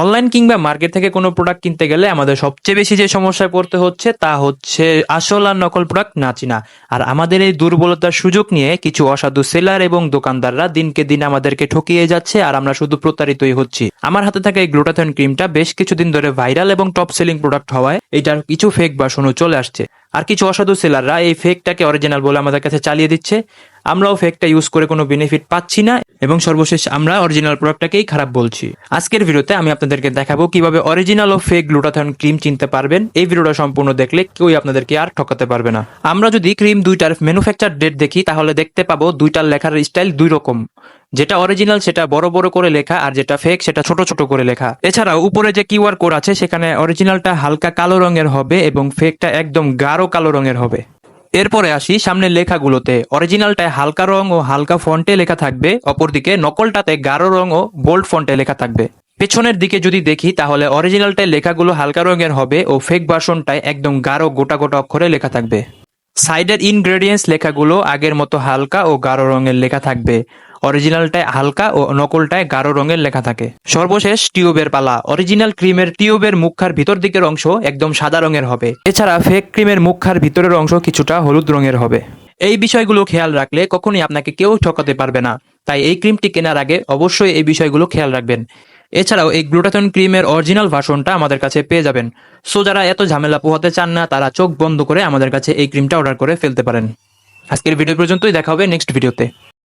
Online কিংবা market থেকে কোনো প্রোডাক্ট কিনতে গেলে আমাদের সবচেয়ে বেশি যে সমস্যায় পড়তে হচ্ছে তা হচ্ছে আসল আর নকল প্রোডাক্ট না চিনা। আর আমাদের এই দুর্বলতার সুযোগ নিয়ে কিছু অসাধু সেলার এবং দোকানদাররা দিনকে দিন আমাদেরকে ঠকিয়ে যাচ্ছে আর আমরা শুধু প্রতারিতই হচ্ছি। আমার হাতে থাকা এই গ্লুটাথন ক্রিমটা বেশ কিছুদিন ধরে ভাইরাল এবং টপ সেলিং প্রোডাক্ট হওয়ায় এটার কিছু ফেক ভার্সনও চলে আসছে। আর কিছু অসাধু সেলাররা এই ফেকটাকে অরিজিনাল বলে আমাদের কাছে চালিয়ে দিচ্ছে। আমরাও ফেকটা ইউজ করে কোনো বেনিফিট পাচ্ছি না এবং সর্বশেষ আমরা অরিজিনাল প্রোডাক্টটাকেই খারাপ বলছি। আজকের ভিডিওতে আমি আপনাদেরকে দেখাবো কীভাবে অরিজিনাল ও ফেক গ্লুটাথন ক্রিম চিনতে পারবেন। এই ভিডিওটা সম্পূর্ণ দেখলে কেউই আপনাদেরকে আর ঠকাতে পারবে না। আমরা যদি ক্রিম দুইটার ম্যানুফ্যাকচার ডেট দেখি, তাহলে দেখতে পাবো দুইটার লেখার স্টাইল দুই রকম যেটা অরিজিনাল সেটা বড় বড় করে লেখা, আর যেটা ফেক সেটা ছোট ছোট করে লেখা। এছাড়াও উপরে যে কিউআর কোড আছে, সেখানে অরিজিনালটা হালকা কালো রঙের হবে এবং ফেকটা একদম গাঢ় কালো রঙের হবে। এরপরে আসি সামনের লেখাগুলোতে। অরিজিনালটায় হালকা রং ও হালকা ফন্টে লেখা থাকবে, অপরদিকে নকলটাতে গাঢ় রং ও বোল্ড ফন্টে লেখা থাকবে। পেছনের দিকে যদি দেখি, তাহলে অরিজিনালটায় লেখাগুলো হালকা রঙের হবে ও ফেক ভার্সনটায় একদম গাঢ় গোটা গোটা অক্ষরে লেখা থাকবে। সাইডের ইনগ্রেডিয়েন্টস লেখাগুলো আগের মতো হালকা ও গাঢ় রঙের লেখা থাকবে। অরিজিনালটায় হালকা ও নকলটায় গাঢ় রঙের লেখা থাকে। সর্বশেষ টিউবের পালা। অরিজিনাল ক্রিমের টিউবের মুখার ভিতর দিকের অংশ একদম সাদা রঙের হবে। এছাড়া ফেক ক্রিমের মুখার ভিতরের অংশ কিছুটা হলুদ রঙের হবে। এই বিষয়গুলো খেয়াল রাখলে কখনোই আপনাকে কেউ ঠকাতে পারবে না। তাই এই ক্রিমটি কেনার আগে অবশ্যই এই বিষয়গুলো খেয়াল রাখবেন। এছাড়াও এই গ্লুটাথন ক্রিমের অরিজিনাল ভার্সনটা আমাদের কাছে পেয়ে যাবেন। সো যারা এত ঝামেলা পোহাতে চান না, তারা চোখ বন্ধ করে আমাদের কাছে এই ক্রিমটা অর্ডার করে ফেলতে পারেন। আজকের ভিডিও পর্যন্তই। দেখা হবে নেক্সট ভিডিওতে